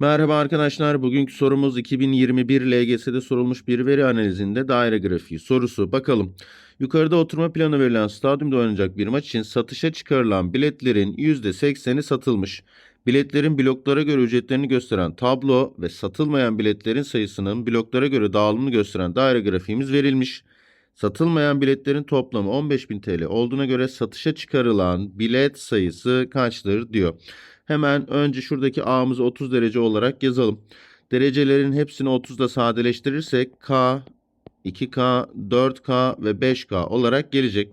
Merhaba arkadaşlar. Bugünkü sorumuz 2021 LGS'de sorulmuş bir veri analizinde daire grafiği sorusu. Bakalım. Yukarıda oturma planı verilen stadyumda oynanacak bir maç için satışa çıkarılan biletlerin %80'i satılmış. Biletlerin bloklara göre ücretlerini gösteren tablo ve satılmayan biletlerin sayısının bloklara göre dağılımını gösteren daire grafiğimiz verilmiş. Satılmayan biletlerin toplamı 15.000 TL olduğuna göre satışa çıkarılan bilet sayısı kaçtır diyor. Hemen önce şuradaki A'mızı 30 derece olarak yazalım. Derecelerin hepsini 30'da sadeleştirirsek K, 2K, 4K ve 5K olarak gelecek.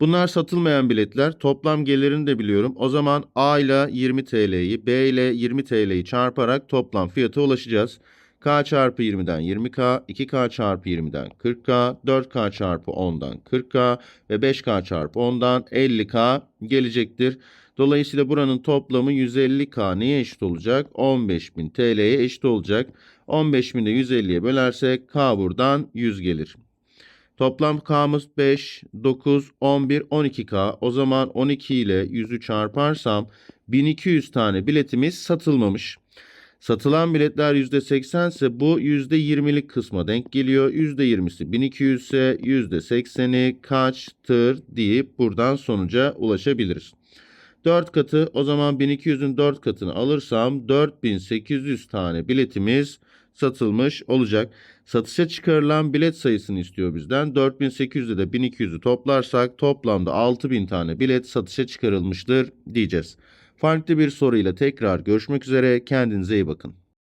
Bunlar satılmayan biletler. Toplam gelirini de biliyorum. O zaman A ile 20 TL'yi, B ile 20 TL'yi çarparak toplam fiyata ulaşacağız. K çarpı 20'den 20K, 2K çarpı 20'den 40K, 4K çarpı 10'dan 40K ve 5K çarpı 10'dan 50K gelecektir. Dolayısıyla buranın toplamı 150K neye eşit olacak? 15.000 TL'ye eşit olacak. 15.000'i de 150'ye bölersek K buradan 100 gelir. Toplam K'mız 5, 9, 11, 12K. O zaman 12 ile 100'ü çarparsam 1200 tane biletimiz satılmamış. Satılan biletler %80 ise bu %20'lik kısma denk geliyor. %20'si 1200 ise %80'i kaçtır deyip buradan sonuca ulaşabiliriz. 4 katı o zaman 1200'ün 4 katını alırsam 4800 tane biletimiz satılmış olacak. Satışa çıkarılan bilet sayısını istiyor bizden. 4800'de de 1200'ü toplarsak toplamda 6000 tane bilet satışa çıkarılmıştır diyeceğiz. Farklı bir soruyla tekrar görüşmek üzere. Kendinize iyi bakın.